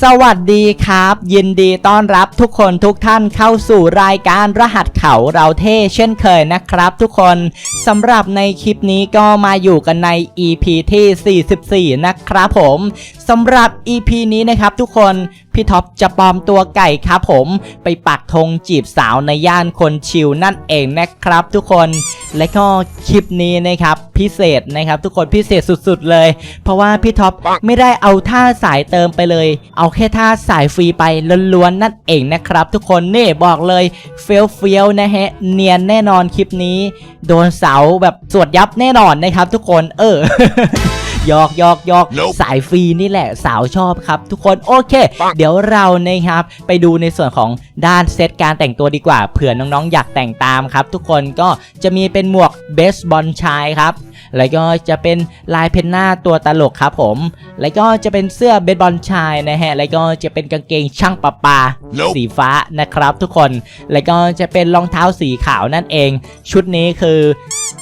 สวัสดีครับ ยินดีต้อนรับทุกคนทุกท่านเข้าสู่รายการรหัสเขาเราเท่เช่นเคยนะครับทุกคนสำหรับในคลิปนี้ก็มาอยู่กันใน EP ที่ 44 นะครับผมสำหรับ EP นี้นะครับทุกคนพี่ท็อปจะปลอมตัวไก่ครับผมไปปักธงจีบสาวในย่านคนชิวนั่นเองนะครับทุกคนและก็คลิปนี้นะครับพิเศษนะครับ ทุกคนพิเศษสุดๆเลย เพราะว่าพี่ท็อปไม่ได้เอาท่าสายเติมไปเลยเอาแค่ท่าสายฟรีไปล้วนๆนั่นเองนะครับ ทุกคนนี่บอกเลยเฟี้ยวเฟี้ยวๆนะฮะเนียนแน่นอนคลิปนี้ โดนเสาแบบสวดยับแน่นอนนะครับ ทุกคนเออหยอกหยอกหยอก Nope สายฟรีนี่แหละสาวชอบครับ ทุกคนโอเค เดี๋ยวเรานะครับ ไปดูในส่วนของด้านเซตการแต่งตัวดีกว่าเผื่อน้องๆ อยากแต่งตามครับ ทุกคนก็จะมีเป็นหมวกเบสบอลชายครับ แล้วก็จะเป็นลายเพนหน้าตัวตลกครับผม แล้วก็จะเป็นเสื้อเบสบอลชายนะฮะ แล้วก็จะเป็นกางเกงช่างปะปา Nope สีฟ้านะครับทุกคน แล้วก็จะเป็นรองเท้าสีขาวนั่นเอง ชุดนี้คือ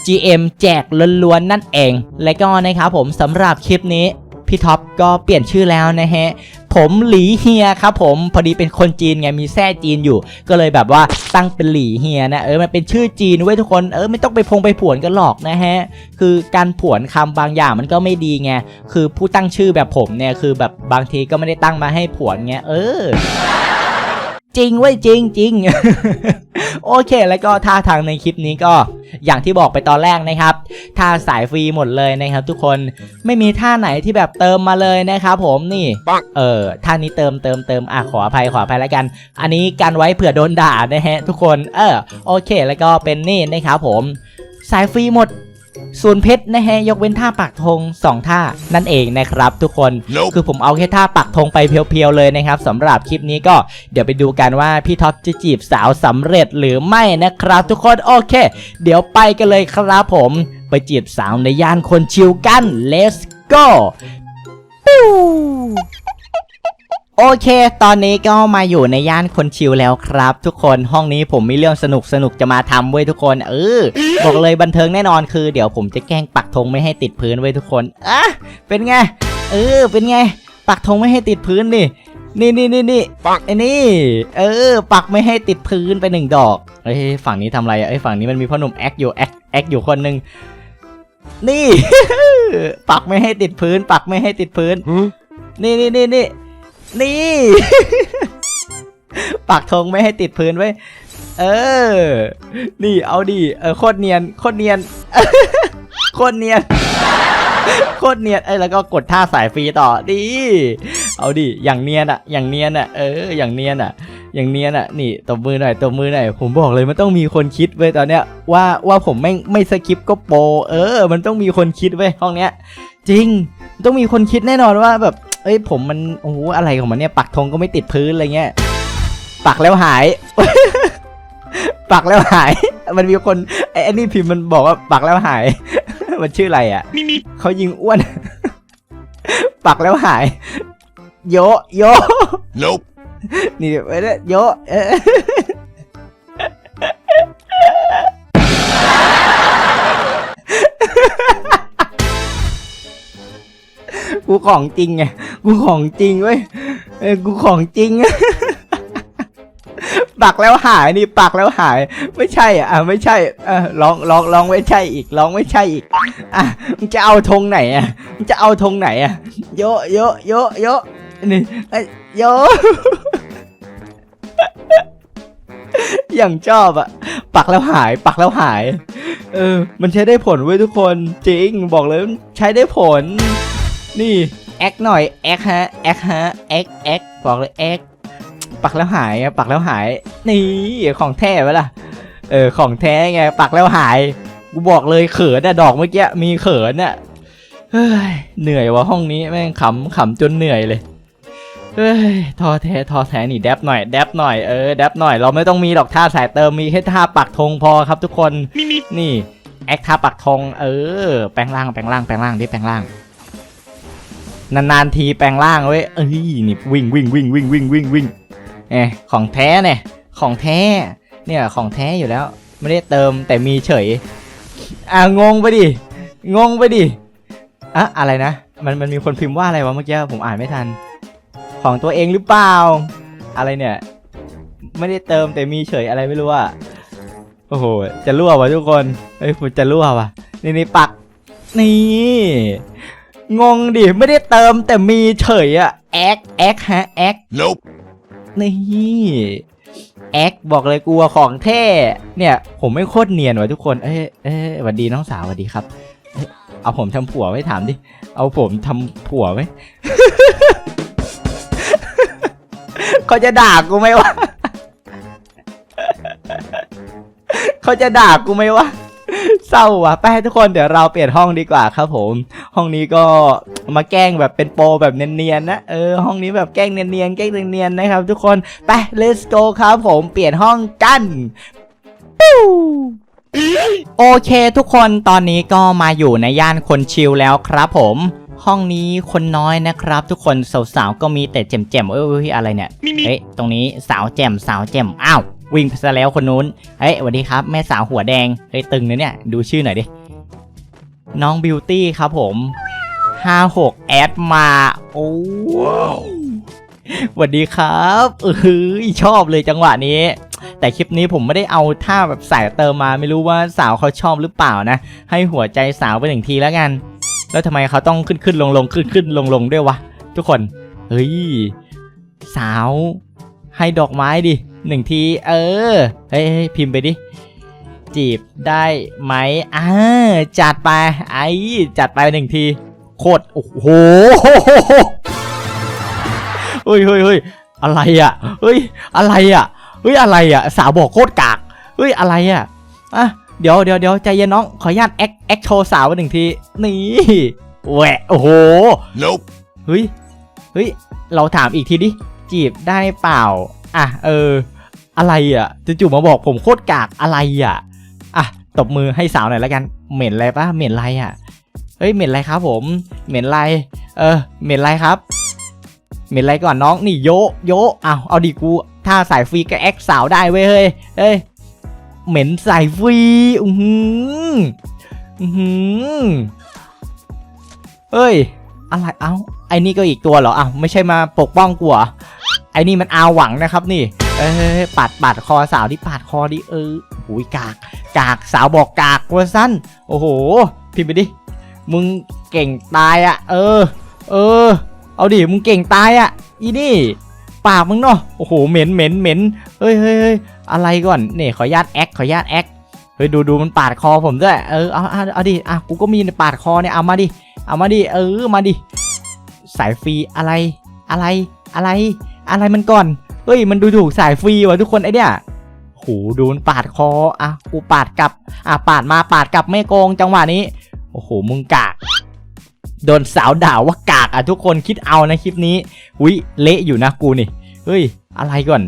GM แจกล้วนๆนั่นเอง และก็นะครับผมสำหรับคลิปนี้ พี่ท็อปก็เปลี่ยนชื่อแล้วนะฮะ ผมหลีเฮียครับผมพอดีเป็นคนจีนไงมีแท้จีนอยู่ ก็เลยแบบว่าตั้งเป็นหลีเฮียนะเออมันเป็นชื่อจีนเว้ยทุกคนเออไม่ต้องไปพงไปผวนกันหรอกนะฮะคือการผวนคำบางอย่างมันก็ไม่ดีไงคือผู้ตั้งชื่อแบบผมเนี่ยคือแบบบางทีก็ไม่ได้ตั้งมาให้ผวนไงเออ จริงเว้ยจริงจริงโอเค แล้วก็ท่าทางในคลิปนี้ก็อย่างที่บอกไปตอนแรกนะครับท่าสายฟรีหมดเลยนะครับ ทุกคนไม่มีท่าไหนที่แบบเติมมาเลยนะครับผมนี่ปังเออท่านี้เติมเติมเติมอะขออภัยขออภัยแล้วกัน อันนี้กันไว้เผื่อโดนด่านะฮะทุกคนเออโอเค แล้วก็เป็นนี่นะครับผมสายฟรีหมด ศูนย์เพชรนะฮะยกเว้นท่าปักธงสองท่านั่นเองนะครับทุกคน Nope คือผมเอาแค่ท่าปักธงไปเพียวๆเลยนะครับสำหรับคลิปนี้ก็เดี๋ยวไปดูกันว่าพี่ท็อปจะจีบสาวสำเร็จหรือไม่นะครับ ทุกคนโอเค เดี๋ยวไปกันเลยครับผมไปจีบสาวในย่านคนชิวกัน let's go ปิ้ว โอเค ตอนนี้ก็มาอยู่ในย่านคนชิวแล้วครับ ทุกคนห้องนี้ผมมีเรื่องสนุกสนุกๆจะมาทำเว้ยทุกคน เออบอกเลยบันเทิงแน่นอนคือ เดี๋ยวผมจะแกล้งปักธงไม่ให้ติดพื้นไว้ยทุกคนอะเป็นไง เออ เป็นไง ปักธงไม่ให้ติดพื้นนี่นี่นี่นี่นี่ปักไอ้นี่ เออ ปักไม่ให้ติดพื้นไปหนึ่งดอกเอ้ยฝั่งนี้ทำอะไรอะไอ้ยฝั่งนี้มันมีพ่อหนุ่มแอคอยู่แอคแอคอยู่คนหนึ่งนี่ ปักไม่ให้ติดพื้น ปักไม่ให้ติดพื้น Hmm? นี่นี่นี่นี่ นี่ ปักธงไม่ให้ติดพื้นไว้ เออ นี่เอาดิเออโคตรเนียนโคตรเนียนโคตรเนียนโคตรเนียนเอ้แล้วก็กดท่าสายฟรีต่อดิเอาดิอย่างเนียนอะอย่างเนียนอะเออ อย่างเนียนอะอย่างเนียนอะนี่ตบมือหน่อยตบมือหน่อยผมบอกเลยมันต้องมีคนคิดเว้ยตอนเนี้ยว่าว่าผมไม่ไม่สกิปก็โป เออ มันต้องมีคนคิดเว้ยห้องเนี้ย จริง ต้องมีคนคิดแน่นอนว่าแบบ เอ้ยผมมันโอ้โหอะไรของมันเนี่ยปักธงก็ไม่ติดพื้นอะไรเงี้ยปักแล้วหาย ปักแล้วหาย มันมีคนไอ้ไอ้นี่พิมพ์มันบอกว่าปักแล้วหาย มันชื่ออะไรอะ Me, me. เขายิงอ้วน ปักแล้วหาย โยโย Nope. นี่ไปเลยโยเออ กูของจริงไง กูของจริงเว้ยเออกูของจริง ปักแล้วหายนี่ปักแล้วหาย ไม่ใช่อะอะไม่ใช่เออลองลองลองไม่ใช่อีกลองไม่ใช่อีกอะมึงจะเอาธงไหนอะมึงจะเอาธงไหนอะโยโยโยโยนี่เอ้ยโยอย่างชอบอะปักแล้วหาย ปักแล้วหาย เออ มันใช้ได้ผลเว้ยทุกคน จริง บอกเลยใช้ได้ผล นี่แอคหน่อยแอคฮะแอคฮะแอคแอคบอกเลยแอคปักแล้วหายอะปักแล้วหาย นี่ของแท้ไหมล่ะเออของแท้ไงปักแล้วหายกูบอกเลยเขินอะดอกเมื่อกี้มีเขินอะเฮ้ยเหนื่อยวะห้องนี้แม่งขำขำจนเหนื่อยเลยเฮ้ยทอแท้ทอแท้นี่แดบหน่อยแดบหน่อยเออแดบหน่อยเราไม่ต้องมีหรอกท่าสายเติมมีแค่ท่าปักธงพอครับทุกคน Me, me. นี่แอคท่าปักธงเออ แปลงร่างแปลงร่างแปลงร่างดิแปลงร่าง นานๆทีแปลงร่างเว้ยเอ้ยนี่วิ่งวิ่งวิ่งวิ่งวิ่งวิ่งวิ่งเอยของแท้เนี่ยของแท้เนี่ยของแท้อยู่แล้ว ไม่ได้เติมแต่มีเฉย อะงงไปดิงงไปดิอะอะไรนะ มันมันมีคนพิมพ์ว่าอะไรวะเมื่อกี้ผมอ่านไม่ทัน ของตัวเองหรือเปล่า อะไรเนี่ย ไม่ได้เติมแต่มีเฉยอะไรไม่รู้อะโอ้โห จะรั่ววะทุกคนเฮ้ยผมจะรั่ววะนี่นี่ปัก นี่ งงดิ ไม่ได้เติมแต่มีเฉยอะแอกแอกฮะแอก Nope. นี่แอกบอกเลยกลัวของแท้เนี่ย ผมไม่โคตรเนียนว่ะทุกคน เอ้ยเอ้ยสวัสดีน้องสาวสวัสดีครับเอ้ยเอาผมทำผัวไว้ถามดิ เอาผมทำผัวไหมเขาจะด่ากูไหมวะเขาจะด่ากูไหมวะ เศร้าว่ะไปทุกคนเดี๋ยวเราเปลี่ยนห้องดีกว่าครับผม ห้องนี้ก็มาแกล้งแบบเป็นโปรแบบเนียนๆนะเออห้องนี้แบบแกล้งเนียนๆแกล้งเนียนๆนะครับ ทุกคนไป let's go ครับผมเปลี่ยนห้องกันปิ้วโอเคทุกคนตอนนี้ก็มาอยู่ในย่านคนชิลแล้วครับผมห้องนี้คนน้อยนะครับ ทุกคนสาวๆก็มีแต่แจ่มๆเอ้ยเอ้ยอะไรเนี่ยเฮ้ยตรงนี้สาวแจ่มสาวแจ่มอ้าว วิ่งไปซะแล้วคนนู้น เฮ้ยสวัสดีครับ แม่สาวหัวแดง เฮ้ยตึงนะเนี่ย ดูชื่อหน่อยดิ น้องบิวตี้ครับผม56แอดมา โอ้สวัสดีครับเออชอบเลยจังหวะนี้ แต่คลิปนี้ผมไม่ได้เอาท่าแบบสายเติมมาไม่รู้ว่าสาวเขาชอบหรือเปล่านะ ให้หัวใจสาวไปหนึ่งทีแล้วกัน แล้วทำไมเขาต้องขึ้นขึ้นลงลงขึ้นขึ้นลงลงด้วยวะ ทุกคน เฮ้ย สาว ให้ดอกไม้ดิหนึ่งที เออเฮ้ยเฮ้ยพิมพ์ไปดิ จีบได้ไหมอ่าจัดไป ไอ้จัดไปหนึ่งที โคตร โอ้โหเฮ้ยเฮ้ยเฮ้ยอะไรอะ เฮ้ย อะไรอะ เฮ้ย อะไรอะ สาวบอกโคตรกาก เฮ้ย อะไรอะ อะ เดี๋ยวเดี๋ยวเดี๋ยวใจเย็นน้อง ขออนุญาตแอคแอคโชว์สาวไปหนึ่งที นี่แหวะโอ้โห Nope. เฮ้ย เฮ้ย เราถามอีกทีดิ จีบได้เปล่า อะ เออ อะไรอะจู่ๆมาบอกผมโคตรกากอะไรอะ อะ ตบมือให้สาวหน่อยแล้วกัน เหม็นอะไรปะเหม็นอะไรอะ เฮ้ย เหม็นอะไรครับผม เหม็นอะไร เออ เหม็นอะไรครับ เหม็นอะไรก่อนน้อง นี่โยโยะอ้าวเอาดิกู ถ้าสายฟรีก็แอคสาวได้เว้ย เฮ้ย เฮ้ย เหม็นสายฟรี อือหือ อือหือ เฮ้ยอะไร เอ้า ไอ้นี่ก็อีกตัวเหรออ้าวไม่ใช่มาปกป้องกูเหรอ ไอ้นี่มันอาหวังนะครับนี่ เอ้ปาดปาดคอสาวที่ปาดคอดิเออหุยกาก กากสาวบอกกากว่าสั้น โอ้โห พิมพ์ไปดิ มึงเก่งตายอะเออ เออ เอาดิ มึงเก่งตายอะอีนี่ ปากมึงเนาะ โอ้โห เหม็นเหม็นเหม็นเฮ้ยเฮ้ยเฮ้ยอะไรก่อน เนี่ขออนุญาตแอค ขออนุญาตแอค เฮ้ยดูดูมันปาดคอผมด้วย เออ เอาเอาเอาดิ อะ กูก็มีในปาดคอเนี่ย เอามาดิ เอามาดิ เออ มาดิ สายฟรีอะไร อะไร อะไร อะไรมันก่อน เฮ้ย มันดูถูกสายฟรีว่ะทุกคนไอเนี่ยโหดูมันปาดคอ อะ กูปาดกลับ อะ ปาดมาปาดกลับไม่โกงจังหวะนี้ โอ้โห มึงกาก โดนสาวด่าว่ากากอะทุกคนคิดเอานะคลิปนี้หุยเละอยู่นะกูนี่ เฮ้ย อะไรก่อน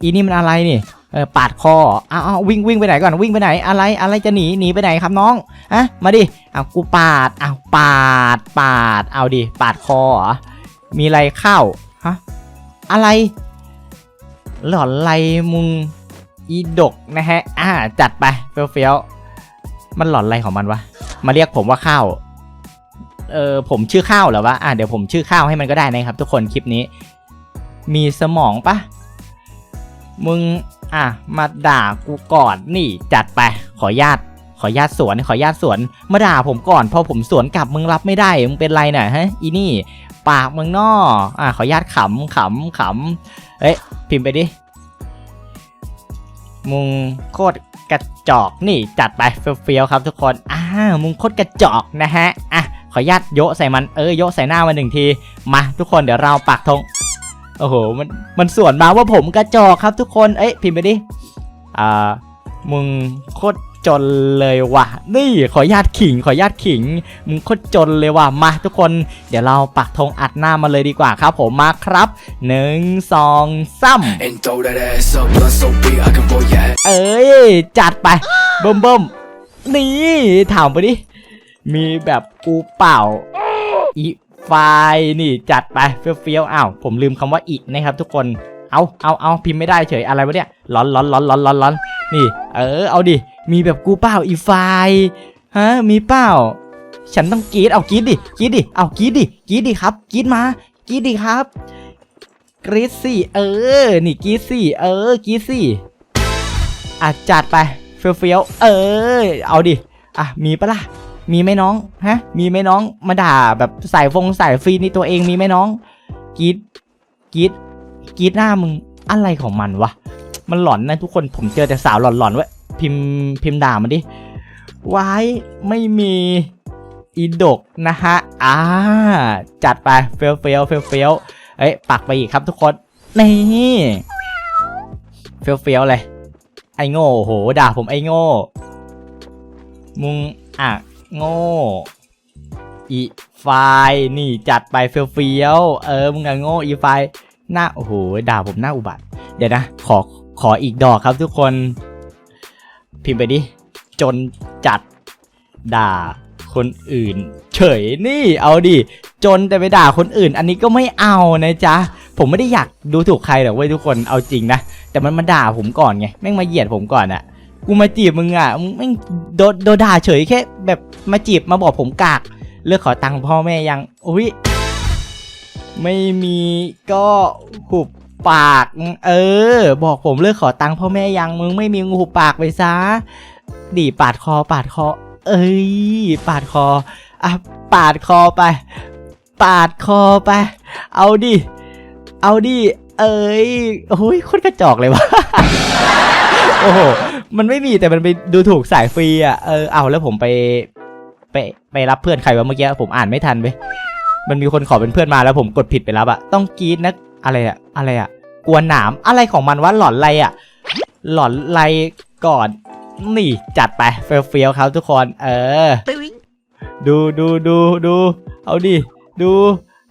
อีนี่มันอะไรนี่ เออ ปาดคออ้าวอ้าววิ่งวิ่งไปไหนก่อน วิ่งไปไหน อะไร อะไรจะหนี หนีไปไหนครับน้องอะมาดิอ้าวกูปาดอ้าวปาด ปาด เอาดิ ปาดคอมีอะไรเข้า ฮะ อะไร หล่อนไรมุงอีดกนะฮะ อ่า จัดไปเฟี้ยวเฟี้ยวๆมันหล่อนอะไรของมันวะ มาเรียกผมว่าข้าว เออผมชื่อข้าวเหรอวะ อ่าเดี๋ยวผมชื่อข้าวให้มันก็ได้นะครับ ทุกคนคลิปนี้ มีสมองปะมึง อะ มาด่ากูก่อนนี่จัดไปขอญาต ขอญาตสวนขอญาตสวนมาด่าผมก่อนพอผมสวนกลับมึงรับไม่ได้มึงเป็นไรน่ะฮะอีนี่ ปากมึงนออะขอญาตขำขำขำเอ้ยพิมพ์ไปดิมึงโคตรกระจอกนี่จัดไปเฟี้ยวๆครับทุกคนอ่ามึงโคตรกระจอกนะฮะอะขอญาตโยะใส่มันเออโยะใส่หน้ามันหนึ่งทีมาทุกคนเดี๋ยวเราปักธงโอ้โหมันมันสวนมาว่าผมกระจอกครับทุกคนเอ้ยพิมพ์ไปดิอ่ามึงโคตร จนเลยว่ะ นี่ขอญาตขิง ขอญาตขิง มึงโคตรจนเลยว่ะ มาทุกคน เดี๋ยวเราปักธงอัดหน้ามาเลยดีกว่าครับผมมาครับหนึ่งสองสามเอ้ย จัดไปเบิ่มเบิ่มนี่ถามไปดิ มีแบบกูเปล่าอีไฟนี่จัดไปเฟี้ยวๆอ้าวผมลืมคำว่าอีนะครับทุกคน เอาเอาเอาพิมพ์ไม่ได้เฉยอะไรวะเนี่ยร้อนร้อนร้อนร้อนร้อนร้อนนี่ เออเอาดิ มีแบบกูเปล่าอีไฟฮะมีเปล่า ฉันต้องกรีดเอากรีดดิกรีดดิเอากรีดดิกรีดดิครับกรีดมากรีดดิครับกรีดสิเออ นี่กรีดสิเออกรีดสิอะจัดไปเฟี้ยวเฟี้ยวๆเออ เอาดิอะมีปะล่ะมีไหมน้องฮะ มีไหมน้องมาด่าแบบสายฟงสายฟีนี่ตัวเองมีไหมน้องกรีดกรีดกรีดหน้ามึงอะไรของมันวะมันหลอนนะทุกคนผมเจอแต่สาวหลอนๆเว้ย พิมพ์พิมพ์ด่ามันดิไว้ไม่มีอีดกนะฮะ อ่า จัดไปเฟลเฟลเฟลเฟลเอ้ย ปักไปอีกครับทุกคน นี่เฟลเฟลเลย ไอ้โง่โห ด่าผมไอ้โง่มุงอะ โง่ อีไฟนี่จัดไปเฟลเฟลเออ มึงอะโง่อีไฟหน้า โอ้โห ด่าผมหน้าอุบัติ เดี๋ยวนะ ขอ ขออีกดอกครับทุกคน พิมพ์ไปดิ จนจัดด่าคนอื่น เฉยนี่เอาดิ จนแต่ไปด่าคนอื่น อันนี้ก็ไม่เอานะจ๊ะ ผมไม่ได้อยากดูถูกใครหรอกเว้ยทุกคนเอาจริงนะ แต่มันมาด่าผมก่อนไงแม่งมาเหยียดผมก่อนอะกูมาจีบมึงอะมึงแม่งโดนโดนด่าเฉยแค่ แบบมาจีบมาบอกผมกากเลือกขอตังค์พ่อแม่ยังอุ้ยไม่มีก็หุบ ปาก เออ บอกผมเลือกขอตังค์พ่อแม่ยังมึงไม่มีงหุบปากไปซะดีปาดคอปาดคอ เอ้ย ปาดคออะปาดคอไป ปาดคอไป เอาดิ เอาดิ เอ้ยโอ้ยโคตรกระจอกเลยวะโอ้โห มันไม่มีแต่มันไปดูถูกสายฟรีอะ เออ เอาแล้วผมไป ไปไปรับเพื่อนใครวะเมื่อกี้ผมอ่านไม่ทันเว้ยมันมีคนขอเป็นเพื่อนมาแล้วผมกดผิดไปรับอะต้องกรีดนะอะไรอะ อะไรอะกวนหนามอะไรของมันวะหลอนอะไรอะหลอนอะไรก่อนนี่จัดไปเฟี้ยวเฟี้ยวๆครับทุกคน เออ ดูดูดูดูเอาดิดู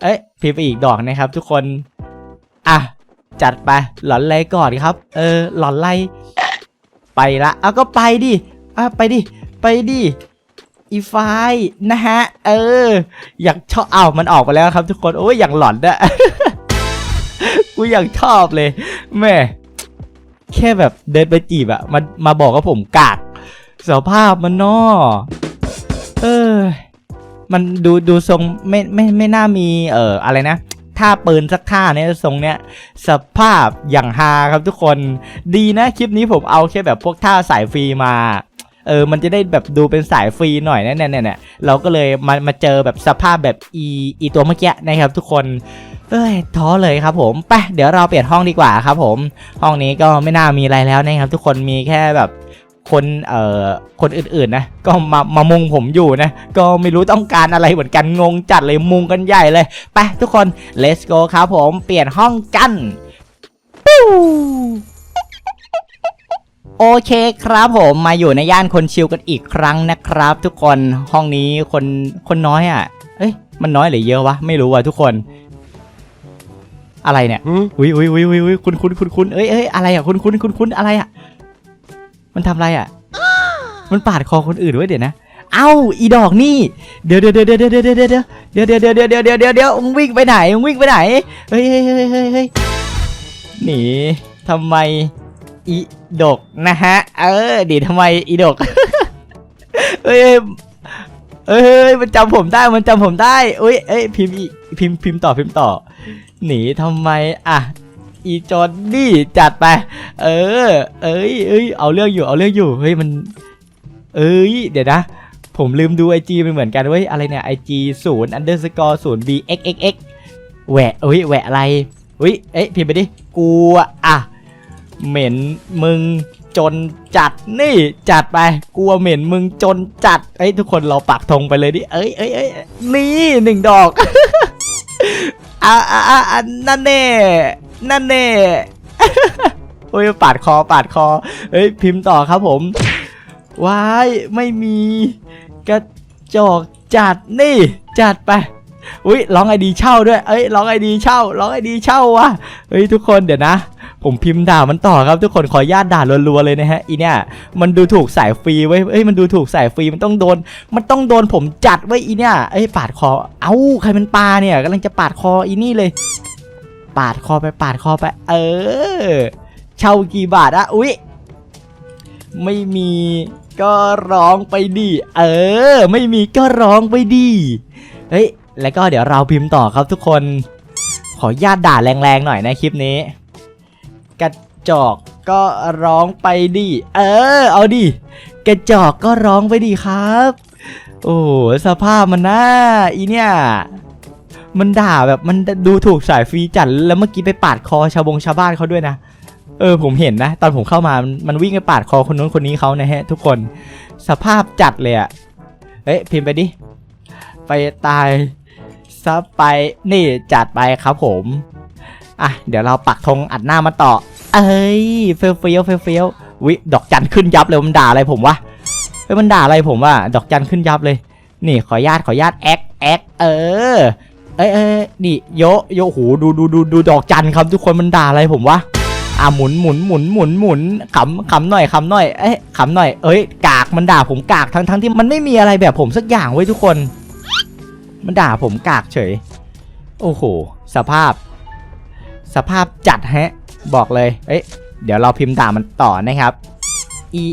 เอ้ยพิมพ์ไปอีกดอกนะครับ ทุกคน อะ จัดไปหลอนอะไรก่อนครับ เออ หลอนอะไร ไปละเอาก็ไปดิอะไปดิ ไปดิอีไฟล์นะฮะ เออ อยากชอบอ้าวมันออกไปแล้วครับ ทุกคน โอ้ย อย่างหลอนอะ กูอยากชอบเลยแม่แค่แบบเดินไปจีบอะมามาบอกว่าผมกากสภาพมันนอเออ มันดูดูทรงไม่ไม่ไม่น่ามีเอ่ออะไรนะท่าปืนสักท่าเนี่ยทรงเนี้ยสภาพอย่างฮาครับทุกคน ดีนะคลิปนี้ผมเอาแค่แบบพวกท่าสายฟรีมา เออ มันจะได้แบบดูเป็นสายฟรีหน่อยนะเนี่ยเนี่ยเราก็เลยมามาเจอแบบสภาพแบบอีอีตัวเมื่อกี้นะครับทุกคนเอ้ยท้อเลยครับผมไปเดี๋ยวเราเปลี่ยนห้องดีกว่าครับผม ห้องนี้ก็ไม่น่ามีอะไรแล้วนะครับ ทุกคนมีแค่แบบคนเอ่อคนอื่นๆนะก็มามามุงผมอยู่นะ ก็ไม่รู้ต้องการอะไรเหมือนกันงงจัดเลยมุงกันใหญ่เลยไปทุกคน let's go ครับผมเปลี่ยนห้องกันปู้ โอเคครับผมมาอยู่ในย่านคนชิลกันอีกครั้งนะครับ ทุกคนห้องนี้คนคนน้อยอะ เอ้ยมันน้อยหรือเยอะวะไม่รู้ว่ะทุกคน อะไรเนี่ยอุ้ยอุ้ยอุ้ยอุ้ยอุ้ยคุณคุณคุณคุณเอ้ยเอ้ยอะไรอะคุณคุณคุณคุณอะไรอะ มันทำอะไรอะ มันปาดคอคนอื่นไว้เดี๋ยวนะเอ้าอีดอกนี่เดี๋ยวเดี๋ยวเดี๋ยวเดี๋ยวเดี๋ยวเดี๋ยวเดี๋ยวเดี๋ยวเดี๋ยวเดี๋ยวเดี๋ยวเดี๋ยวเดี๋ยวเดี๋ยวมึงวิ่งไปไหนมึงวิ่งไปไหนเฮ้ยเฮ้ยเฮ้ยเฮ้ยเฮ้ยหนีทำไม อีดกนะฮะ เออดีทำไมอีดกเฮ้ยเฮ้ยมันจำผมได้มันจำผมได้อุ้ยเอ้ยพิมพ์อีพิมพ์พิมพ์ต่อพิมพ์ต่อ หนีทำไมอะอีจอนนี่จัดไป เออ เอ้ยเอ้ยเอาเรื่องอยู่เอาเรื่องอยู่เฮ้ยมัน เอ้ยเดี๋ยวนะ ผมลืมดูไอจีมันเหมือนกันเว้ยอะไรเนี่ยไอจีศูนย์อันเดอร์สกอร์ศูนย์ b x x x แหวะเอ้ยแหวะอะไรเฮ้ยเอ้ยพิมพ์ไปดิกูอะ เหม็นมึงจนจัดนี่จัดไปกลัวเหม็นมึงจนจัดเอ้ยทุกคนเราปักธงไปเลยดิเอ้ยเอ้ยเอ้ยนี่หนึ่งดอกอะอะอะนั่นแน่นั่นแน่โอ้ยปาดคอปาดคอเฮ้ยพิมพ์ต่อครับผมว้ายไม่มีกระจอกจัดนี่ จัดไปอุ้ยร้องไอดีเช่าด้วย เอ้ยร้องไอดีเช่าร้องไอดีเช่าวะเฮ้ยทุกคนเดี๋ยวนะ ผมพิมพ์ด่ามันต่อครับทุกคนขออนุญาตด่ารัวๆเลยนะฮะอีเนี่ยมันดูถูกสายฟรีไว้เอ้ยมันดูถูกสายฟรีมันต้องโดน มันต้องโดนผมจัดไว้อีเนี่ยเอ้ยปาดคอ เอ้าใครมันปลาเนี่ยกำลังจะปาดคออีนี่เลย ปาดคอไปปาดคอไป เออเช่ากี่บาทอะอุ๊ยไม่มีก็ร้องไปดิเออ ไม่มีก็ร้องไปดิเฮ้ยแล้วก็เดี๋ยวเราพิมพ์ต่อครับทุกคน ขอญาตด่าแรงๆหน่อยนะคลิปนี้ กระจอกก็ร้องไปดิ เออ เอาดิ กระจอกก็ร้องไปดิครับ โอ้สภาพมันน่าอีเนี่ยมันด่าแบบมันดูถูกสายฟรีจัดแล้วเมื่อกี้ไปปาดคอชาวบงชาวบ้านเขาด้วยนะ เออผมเห็นนะ ตอนผมเข้ามามันมันวิ่งไปปาดคอคนนู้นคนนี้เขานะฮะ ทุกคนสภาพจัดเลยอะเอ้ยพิมพ์ไปดิ ไปตายซะไปนี่จัดไปครับผม อะเดี๋ยวเราปักธงอัดหน้ามาต่อ เอ้ยเฟลเฟลเฟลเฟลวิดอกจันขึ้นยับเลยมันด่าอะไรผมวะเฮ้ยมันด่าอะไรผมวะดอกจันขึ้นยับเลย นี่ขอญาตขอญาตแอคแอคเออเอ้ยเอ้ยนี่โยโยโหดูดูดูดูดอกจันครับทุกคนมันด่าอะไรผมวะอะหมุนหมุนหมุนหมุนหมุนขำขำหน่อยขำหน่อยเอ้ยขำหน่อยเอ้ยกากมันด่าผมกากทั้งทั้งที่มันไม่มีอะไรแบบผมสักอย่างเว้ยทุกคน มันด่าผมกากเฉย โอ้โห สภาพ สภาพจัดฮะ บอกเลย เอ้ย เดี๋ยวเราพิมพ์ด่ามันต่อนะครับ อี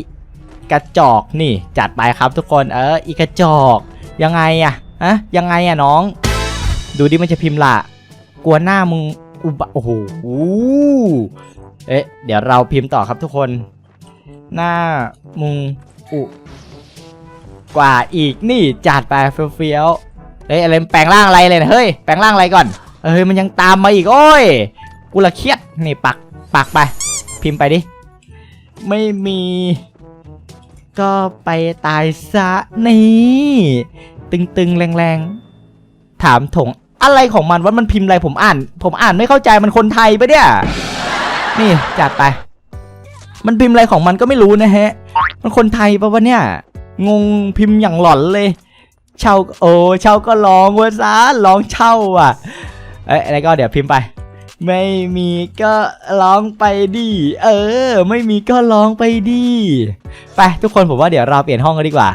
กระจอกนี่จัดไปครับทุกคน เออ อีกระจอก ยังไงอะฮะยังไงอะน้อง ดูดิมันจะพิมพ์ละกลัวหน้ามึงอุบะโอ้โหเอ๊ะ เดี๋ยวเราพิมพ์ต่อครับทุกคน หน้ามึงอุกว่าอีกนี่จัดไปเฟี้ยวเฮ้ยอะไรแปลงร่างอะไรเลยนะเฮ้ยแปลงร่างอะไรก่อนเอ้ยมันยังตามมาอีกโอ้ย กูละเครียดนี่ปักปักไป พิมพ์ไปดิ ไม่มี ก็ไปตายซะนี่ ตึงๆ แรงๆ ถามถงอะไรของมันว่ามันพิมพ์อะไรผมอ่าน ผมอ่านไม่เข้าใจมันคนไทยปะเนี่ย นี่จัดไป มันพิมพ์อะไรของมันก็ไม่รู้นะฮะ มันคนไทยปะวะเนี่ย งงพิมพ์อย่างหลอนเลย เช่าโอ้เช่าก็ร้องเวะซะร้องเช่าอะ เอ้ยอะไรก็เดี๋ยวพิมพ์ไป ไม่มีก็ร้องไปดิเออ ไม่มีก็ร้องไปดิไปทุกคนผมว่าเดี๋ยวเราเปลี่ยนห้องกันดีกว่า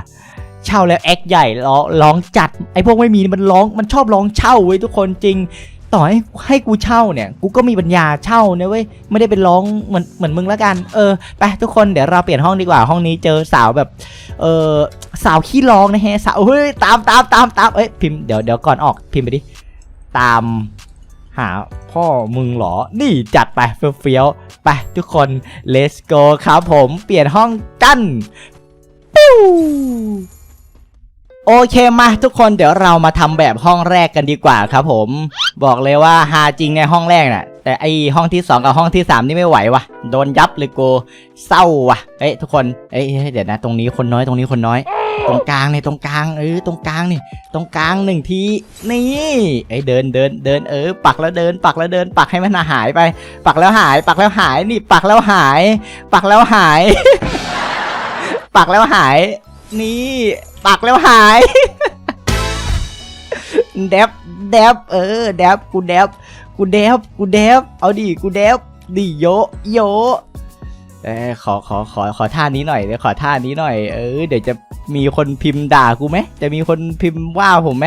เช่าแล้วแอคใหญ่ร้องร้องจัดไอพวกไม่มีมันร้องมันชอบร้องเช่าเว้ยทุกคนจริง ต่อให้ให้กูเช่าเนี่ย กูก็มีปัญญาเช่านะเว้ยไม่ได้เป็นร้องเหมือนเหมือนมึงแล้วกันเออไปทุกคนเดี๋ยวเราเปลี่ยนห้องดีกว่าห้องนี้เจอสาวแบบเออสาวขี้ร้องนะฮะสาวเฮ้ยตามตามตามตามเอ้ยพิมพ์เดี๋ยวเดี๋ยวก่อนออกพิมพ์ไปดิตาม หาพ่อมึงเหรอ นี่จัดไปเฟี้ยวๆ ไปทุกคน let's go ครับผม เปลี่ยนห้องกันปิ้ว โอเคมาทุกคนเดี๋ยวเรามาทำแบบห้องแรกกันดีกว่าครับผม บอกเลยว่าฮาจริงในห้องแรกน่ะ แต่ไอห้องที่ 2 กับห้องที่ 3 นี่ไม่ไหววะโดนยับเลยกูเศร้าว่ะเอ้ยทุกคนเอ้ยเดี๋ยวนะ ตรงนี้คนน้อยตรงนี้คนน้อย ตรงกลางเนี่ยตรงกลางเออตรงกลางนี่ ตรงกลางหนึ่งทีนี่ไอเดินเดินเดินเออ ปักแล้วเดิน ปักแล้วเดิน ปักให้มันหายไป ปักแล้วหาย ปักแล้วหายนี่ ปักแล้วหาย ปักแล้วหาย ปักแล้วหาย นี่ปักแล้วหายแดบแดบเออแดบกูแดบกูแดบกูแดบเอาดิกูแดบดิโยโยเออขอขอขอขอท่านี้หน่อยเดี๋ยวขอท่านี้หน่อยเออเดี๋ยวจะมีคนพิมพ์ด่ากูไหมจะมีคนพิมพ์ว่าผมไหม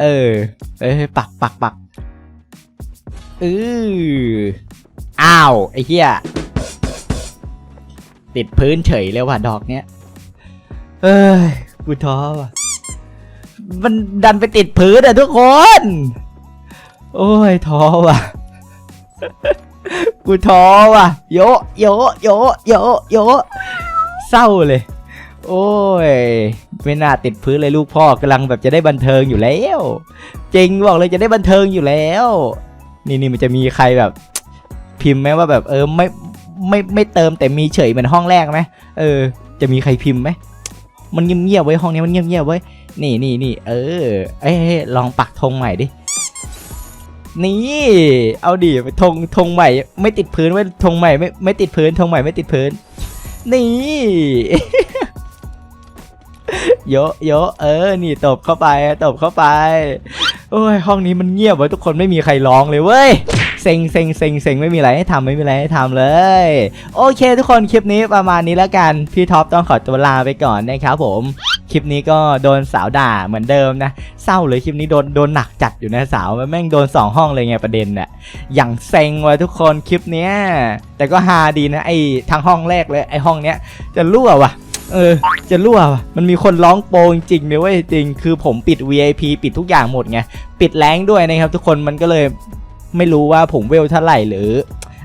เออ เออปักปักปักเอออ้าวไอ้เหี้ยติดพื้นเฉยเลยว่ะดอกเนี้ย เอ้ยกูท้อว่ะ มันดันไปติดพื้นอะทุกคน โอ้ยท้อว่ะ กูท้อว่ะ โยะโยะโยะโยะโยะเศร้าเลย โอ้ย ไม่น่าติดพื้นเลยลูกพ่อกำลังแบบจะได้บันเทิงอยู่แล้ว จริงบอกเลยจะได้บันเทิงอยู่แล้ว นี่นี่มันจะมีใครแบบ พิมพ์ไหมว่าแบบเออไม่ไม่ไม่เติมแต่มีเฉยเหมือนห้องแรกไหมเออ จะมีใครพิมพ์ไหม มันเงียบๆไว้ห้องนี้มันเงียบๆไว้นี่นี่นี่เออเอ้ยเอ้ลองปักธงใหม่ดินี่ เอาดิไปธงธงใหม่ ไม่ติดพื้นไว้ธงใหม่ไม่ไม่ติดพื้นธงใหม่ไม่ติดพื้น นี่โยอะโยอะเออ นี่ตบเข้าไปตบเข้าไปโอ้ยห้องนี้มันเงียบไว้ทุกคนไม่มีใครร้องเลยเว้ย เซ็งเซ็งเซ็งเซ็งไม่มีอะไรให้ทำไม่มีอะไรให้ทำเลย โอเค ทุกคนคลิปนี้ประมาณนี้แล้วกันพี่ท็อปต้องขอตัวลาไปก่อนนะครับผมคลิปนี้ก็โดนสาวด่าเหมือนเดิมนะ เศร้าเลยคลิปนี้โดนโดนหนักจัดอยู่นะสาวแม่งโดนสองห้องเลยไงประเด็นเนี่ยอย่างเซ็งว่ะทุกคนคลิปเนี้ยแต่ก็ฮาดีนะไอ้ทางห้องแรกเลยไอ้ห้องเนี้ยจะรั่วว่ะเออจะรั่วว่ะมันมีคนร้องโปรจริงๆเลยเว้ยจริง คือผมปิด VIP ปิดทุกอย่างหมดไง ปิดแรงด้วยนะครับทุกคนมันก็เลย ไม่รู้ว่าผมเวลเท่าไหร่หรือ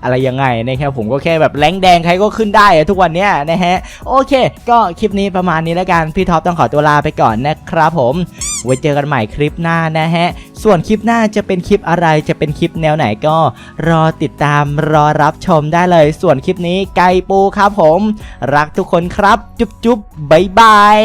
อะไรยังไงนะครับผมก็แค่แบบแรงแดงใครก็ขึ้นได้ทุกวันเนี้ยนะฮะโอเค ก็คลิปนี้ประมาณนี้แล้วกันพี่ท็อปต้องขอตัวลาไปก่อนนะครับผมไว้เจอกันใหม่คลิปหน้านะฮะส่วนคลิปหน้าจะเป็นคลิปอะไรจะเป็นคลิปแนวไหนก็รอติดตามรอรับชมได้เลย ส่วนคลิปนี้ไก่ปูครับผม รักทุกคนครับ จุ๊บจุ๊บบายบาย